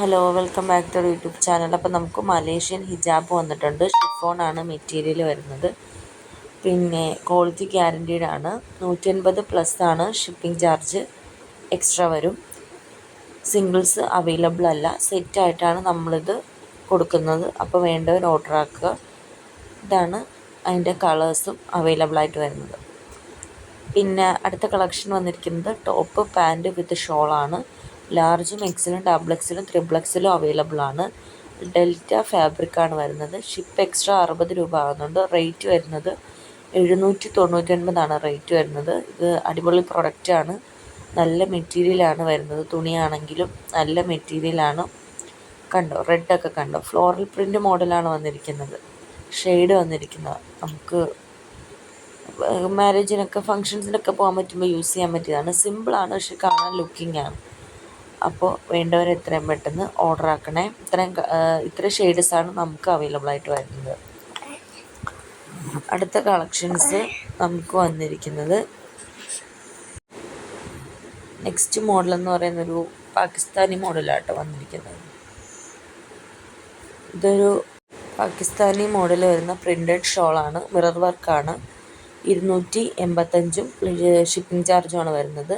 Hello welcome back to YouTube channel അപ്പോൾ നമുക്ക് Malaysian ഹിജാബ് വന്നിട്ടുണ്ട്. ഷിഫോണാണ് മെറ്റീരിയൽ വരുന്നത്. പിന്നെ ക്വാളിറ്റി ഗ്യാരന്റീഡ് ആണ്. നൂറ്റി അൻപത് പ്ലസ് ആണ് ഷിപ്പിംഗ് ചാർജ് എക്സ്ട്രാ വരും. സിംഗിൾസ് അവൈലബിൾ അല്ല. സെറ്റായിട്ടാണ് നമ്മളിത് കൊടുക്കുന്നത്. അപ്പോൾ വേണ്ടവർ ഓർഡർ ആക്കുക. ഇതാണ് അതിന്റെ കളേഴ്സും അവൈലബിൾ ആയിട്ട് വരുന്നത്. പിന്നെ അടുത്ത കളക്ഷൻ വന്നിരിക്കുന്നത് ടോപ്പ് പാന്റ് വിത്ത് ഷോളാണ് ലാർജും എക്സിലും ത്രിബിൾ എക്സിലും അവൈലബിൾ ആണ്. ഡെൽറ്റ ഫാബ്രിക് ആണ് വരുന്നത്. ഷിപ്പ് എക്സ്ട്രാ അറുപത് രൂപ ആകുന്നുണ്ട് റേറ്റ് വരുന്നത് എഴുന്നൂറ്റി തൊണ്ണൂറ്റൊൻപതാണ് റേറ്റ് വരുന്നത്. ഇത് അടിപൊളി പ്രൊഡക്റ്റാണ് നല്ല മെറ്റീരിയലാണ് വരുന്നത്. തുണിയാണെങ്കിലും നല്ല മെറ്റീരിയലാണ് കണ്ടോ? റെഡൊക്കെ കണ്ടോ? ഫ്ലോറൽ പ്രിന്റ് മോഡലാണ് വന്നിരിക്കുന്നത്. ഷെയ്ഡ് വന്നിരിക്കുന്നത്. നമുക്ക് മാരേജിനൊക്കെ ഫങ്ഷൻസിനൊക്കെ പോകാൻ പറ്റുമ്പോൾ യൂസ് ചെയ്യാൻ പറ്റിയതാണ്. സിമ്പിളാണ് പക്ഷെ കാണാൻ ലുക്കിംഗ് ആണ്. അപ്പോൾ വേണ്ടവർ എത്രയും പെട്ടെന്ന് ഓർഡർ ആക്കണേ. ഇത്രയും ഇത്ര ഷെയ്ഡ്സാണ് നമുക്ക് അവൈലബിൾ ആയിട്ട് വരുന്നത്. അടുത്ത കളക്ഷൻസ് നമുക്ക് വന്നിരിക്കുന്നത് നെക്സ്റ്റ് മോഡൽ എന്ന് പറയുന്നൊരു പാകിസ്ഥാനി മോഡലാട്ടോ വന്നിരിക്കുന്നത്. ഇതൊരു പാകിസ്ഥാനി മോഡൽ വരുന്ന പ്രിന്റഡ് ഷോളാണ് മിറർ വർക്കാണ് ഇരുന്നൂറ്റി എൺപത്തഞ്ചും ഷിപ്പിംഗ് ചാർജുമാണ് വരുന്നത്.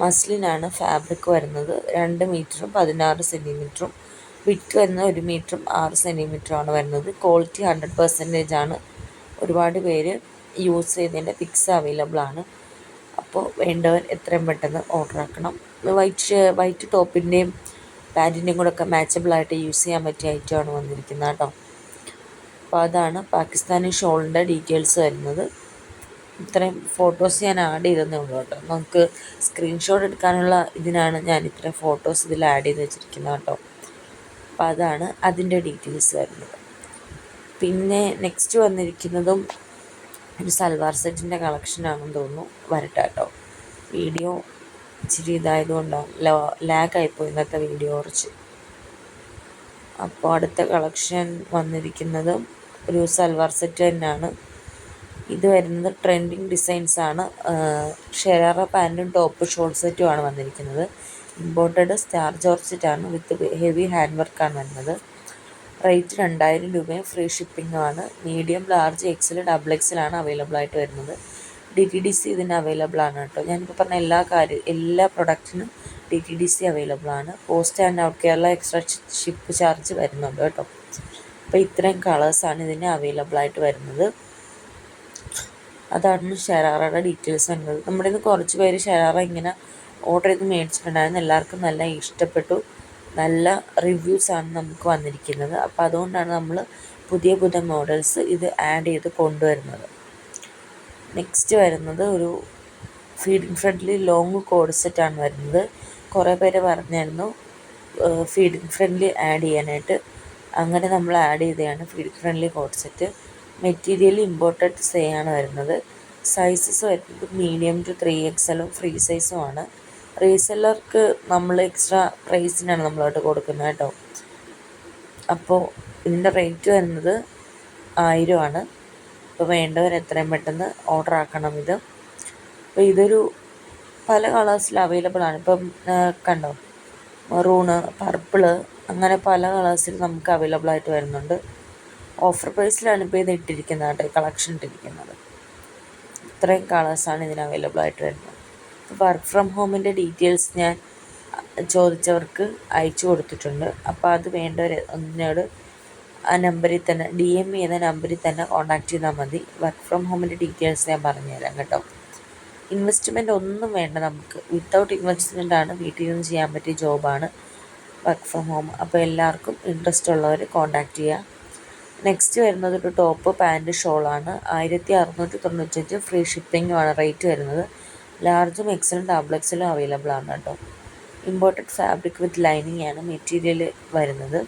മസ്ലിനാണ് ഫാബ്രിക് വരുന്നത്. രണ്ട് മീറ്ററും പതിനാറ് സെന്റിമീറ്ററും വിറ്റ് വരുന്നത് ഒരു മീറ്ററും ആറ് സെന്റിമീറ്ററുമാണ് വരുന്നത്. ക്വാളിറ്റി ഹൺഡ്രഡ് പെർസെന്റേജ് ആണ്. ഒരുപാട് പേര് യൂസ് ചെയ്തതിന്റെ പിക്സ് അവൈലബിൾ ആണ്. അപ്പോൾ വേണ്ടവർ എത്രയും പെട്ടെന്ന് ഓർഡർ ആക്കണം. വൈറ്റ് വൈറ്റ് ടോപ്പിന്റെയും പാന്റിന്റെയും കൂടെ ഒക്കെ മാച്ചബിളായിട്ട് യൂസ് ചെയ്യാൻ പറ്റിയ ഐറ്റമാണ് വന്നിരിക്കുന്നത് കേട്ടോ. അപ്പോൾ അതാണ് പാകിസ്ഥാനി ഷോളിന്റെ ഡീറ്റെയിൽസ് വരുന്നത്. ഇത്രയും ഫോട്ടോസ് ഞാൻ ആഡ് ചെയ്തതേ ഉള്ളൂ കേട്ടോ. നമുക്ക് സ്ക്രീൻഷോട്ട് എടുക്കാനുള്ള ഇതിനാണ് ഞാൻ ഇത്രയും ഫോട്ടോസ് ഇതിൽ ആഡ് ചെയ്ത് വെച്ചിരിക്കുന്നത് കേട്ടോ. അപ്പോൾ അതാണ് അതിന്റെ ഡീറ്റെയിൽസ് വരുന്നത്. പിന്നെ നെക്സ്റ്റ് വന്നിരിക്കുന്നതും ഒരു സൽവാർ സെറ്റിന്റെ കളക്ഷനാണെന്ന് തോന്നുന്നു. വരട്ടെ കേട്ടോ. വീഡിയോ ഇച്ചിരി ഇതായതുകൊണ്ടാണ് ലോ ലാഗായിപ്പോയി ഇന്നത്തെ വീഡിയോ കുറച്ച്. അപ്പോൾ അടുത്ത കളക്ഷൻ വന്നിരിക്കുന്നത് ഒരു സൽവാർ സെറ്റ് തന്നെയാണ്. ഇത് വരുന്നത് ട്രെൻഡിങ് ആണ്. ഷെറാറ പാന്റും ടോപ്പ് ഷോർട്ട് സെറ്റും ആണ് വന്നിരിക്കുന്നത്. ഇമ്പോർട്ടഡ് സ്റ്റാർ ജോർജറ്റാണ് വിത്ത് ഹെവി ഹാൻഡ് വർക്കാണ് വരുന്നത്. റേറ്റ് രണ്ടായിരം രൂപയും ഫ്രീ ഷിപ്പിംഗും ആണ്. മീഡിയം ലാർജ് എക്സൽ ഡബിൾ എക്സലാണ് അവൈലബിൾ ആയിട്ട് വരുന്നത്. ഡി ടി ഡി സി ഇതിന് അവൈലബിൾ ആണ് കേട്ടോ. ഞാനിപ്പോൾ പറഞ്ഞ എല്ലാ കാര്യം എല്ലാ പ്രൊഡക്റ്റിനും D T D C available ആണ്. Post and out Kerala extra ship charge വരുന്നുണ്ട് കേട്ടോ. അപ്പോൾ ഇത്രയും കളേഴ്സാണ് ഇതിന് അവൈലബിൾ ആയിട്ട് വരുന്നത്. അതാണ് ഷെറാറയുടെ ഡീറ്റെയിൽസ് വരുന്നത് നമ്മുടെ ഇന്ന് കുറച്ച് പേര് ഷെറാറ ഇങ്ങനെ ഓർഡർ ചെയ്ത് മേടിച്ചിട്ടുണ്ടായിരുന്നു. എല്ലാവർക്കും നല്ല ഇഷ്ടപ്പെട്ടു. നല്ല റിവ്യൂസാണ് നമുക്ക് വന്നിരിക്കുന്നത്. അപ്പോൾ അതുകൊണ്ടാണ് നമ്മൾ പുതിയ പുതിയ മോഡൽസ് ഇത് ആഡ് ചെയ്ത് കൊണ്ടുവരുന്നത്. നെക്സ്റ്റ് വരുന്നത് ഒരു ഫീഡിങ് ഫ്രണ്ട്ലി ലോങ് കോഡ് സെറ്റാണ് വരുന്നത്. കുറേ പേര് പറഞ്ഞായിരുന്നു ഫീഡിങ് ഫ്രണ്ട്ലി ആഡ് ചെയ്യാനായിട്ട്. അങ്ങനെ നമ്മൾ ആഡ് ചെയ്തതാണ് feeding friendly coord set material imported ആണ് വരുന്നത്. സൈസസ് വരുന്നത് മീഡിയം ടു ത്രീ എക്സലും ഫ്രീ സൈസുമാണ് റീസെല്ലർക്ക് നമ്മൾ എക്സ്ട്രാ പ്രൈസിനാണ് നമ്മളോട്ട് കൊടുക്കുന്നത് കേട്ടോ. അപ്പോൾ ഇതിന്റെ റേറ്റ് വരുന്നത് ആയിരമാണ് അപ്പോൾ വേണ്ടവർ എത്രയും പെട്ടെന്ന് ഓർഡർ ആക്കണം ഇത്. അപ്പോൾ ഇതൊരു പല കളേഴ്സിൽ അവൈലബിൾ ആണ്. ഇപ്പം കണ്ടോ? മെറൂണ് പർപ്പിൾ അങ്ങനെ പല കളേഴ്സിൽ നമുക്ക് അവൈലബിൾ ആയിട്ട് വരുന്നുണ്ട്. ഓഫർ പ്രൈസിലാണ് ഇപ്പോൾ ഇത് ഇട്ടിരിക്കുന്നത് കേട്ടോ കളക്ഷൻ ഇട്ടിരിക്കുന്നത്. ഇത്രയും കളേഴ്സാണ് ഇതിന് അവൈലബിൾ ആയിട്ട് വരുന്നത്. വർക്ക് ഫ്രം ഹോമിന്റെ ഡീറ്റെയിൽസ് ഞാൻ ചോദിച്ചവർക്ക് അയച്ചു കൊടുത്തിട്ടുണ്ട്. അപ്പോൾ അത് വേണ്ടവർ ഒന്നിനോട് ആ നമ്പറിൽ തന്നെ ഡി എം എന്ന നമ്പറിൽ തന്നെ കോൺടാക്ട് ചെയ്താൽ മതി. വർക്ക് ഫ്രം ഹോമിന്റെ ഡീറ്റെയിൽസ് ഞാൻ പറഞ്ഞുതരാം കേട്ടോ. ഇൻവെസ്റ്റ്മെന്റ് ഒന്നും വേണ്ട നമുക്ക്. വിത്തൗട്ട് ഇൻവെസ്റ്റ്മെന്റ് ആണ് വീട്ടിൽ നിന്ന് ചെയ്യാൻ പറ്റിയ ജോബാണ് വർക്ക് ഫ്രം ഹോം അപ്പോൾ എല്ലാവർക്കും ഇൻട്രസ്റ്റ് ഉള്ളവർ കോൺടാക്റ്റ് ചെയ്യുക. നെക്സ്റ്റ് വരുന്നത് ഒരു ടോപ്പ് പാന്റ് ഷോളാണ് ആയിരത്തി അറുന്നൂറ്റി തൊണ്ണൂറ്റഞ്ച് ഫ്രീ ഷിപ്പിങ്ങുമാണ് റേറ്റ് വരുന്നത് ലാർജും എക്സലും ഡബിൾ എക്സലും അവൈലബിൾ ആണ് കേട്ടോ. ഇമ്പോർട്ടഡ് ഫാബ്രിക് വിത്ത് ലൈനിങ് ആണ് മെറ്റീരിയൽ വരുന്നത്.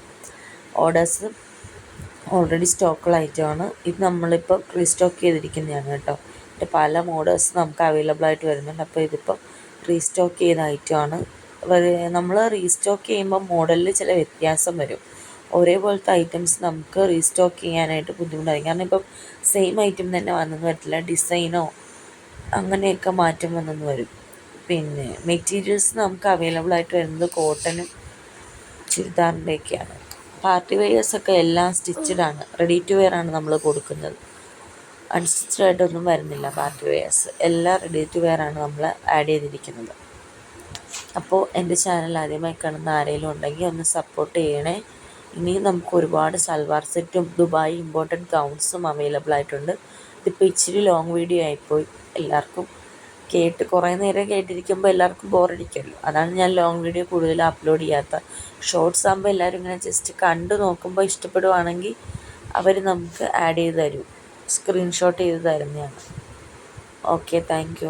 ഓർഡേഴ്സ് ഓൾറെഡി സ്റ്റോക്കുള്ള ഐറ്റമാണ് ഇത് നമ്മളിപ്പോൾ റീസ്റ്റോക്ക് ചെയ്തിരിക്കുന്നതാണ് കേട്ടോ. ഇതിന്റെ പല മോഡേഴ്സ് നമുക്ക് അവൈലബിൾ ആയിട്ട് വരുന്നുണ്ട്. അപ്പോൾ ഇതിപ്പോൾ റീസ്റ്റോക്ക് ചെയ്ത ഐറ്റമാണ് നമ്മൾ റീസ്റ്റോക്ക് ചെയ്യുമ്പോൾ മോഡലിൽ ചില വ്യത്യാസം വരും. ഒരേപോലത്തെ ഐറ്റംസ് നമുക്ക് റീസ്റ്റോക്ക് ചെയ്യാനായിട്ട് ബുദ്ധിമുട്ടായിരിക്കും. കാരണം ഇപ്പം സെയിം ഐറ്റം തന്നെ വന്നെന്ന് പറ്റില്ല. ഡിസൈനോ അങ്ങനെയൊക്കെ മാറ്റം വന്നെന്ന് വരും. പിന്നെ മെറ്റീരിയൽസ് നമുക്ക് അവൈലബിൾ ആയിട്ട് വരുന്നത് കോട്ടനും ചുരിദാറിന്റെയൊക്കെയാണ് പാർട്ടി വെയേഴ്സൊക്കെ എല്ലാം സ്റ്റിച്ചഡ് ആണ്. റെഡി ടു വെയർ ആണ് നമ്മൾ കൊടുക്കുന്നത്. അൺസ്റ്റിച്ചഡ് ആയിട്ടൊന്നും വരുന്നില്ല പാർട്ടി വെയേഴ്സ് എല്ലാം റെഡി ടു വെയർ ആണ് നമ്മൾ ആഡ് ചെയ്തിരിക്കുന്നത്. അപ്പോൾ എന്റെ ചാനൽ ആദ്യമായി കാണുന്ന ആരെങ്കിലും ഉണ്ടെങ്കിൽ ഒന്ന് സപ്പോർട്ട് ചെയ്യണേ. ഇനിയും നമുക്ക് ഒരുപാട് സൽവാർ സെറ്റും ദുബായ് ഇമ്പോർട്ടന്റ് ഗൗൺസും അവൈലബിൾ ആയിട്ടുണ്ട്. ഇതിപ്പോൾ ഇച്ചിരി ലോങ് വീഡിയോ ആയിപ്പോയി. എല്ലാവർക്കും കേട്ട് കുറേ നേരം കേട്ടിരിക്കുമ്പോൾ എല്ലാവർക്കും ബോറടിക്കുമല്ലോ അതാണ് ഞാൻ ലോങ് വീഡിയോ കൂടുതൽ അപ്ലോഡ് ചെയ്യാത്ത. ഷോർട്സ് ആകുമ്പോൾ എല്ലാവരും ഇങ്ങനെ ജസ്റ്റ് കണ്ടു നോക്കുമ്പോൾ ഇഷ്ടപ്പെടുവാണെങ്കിൽ അവർ നമുക്ക് ആഡ് ചെയ്ത് തരും. സ്ക്രീൻഷോട്ട് ചെയ്ത് തരുന്നതാണ്. Okay thank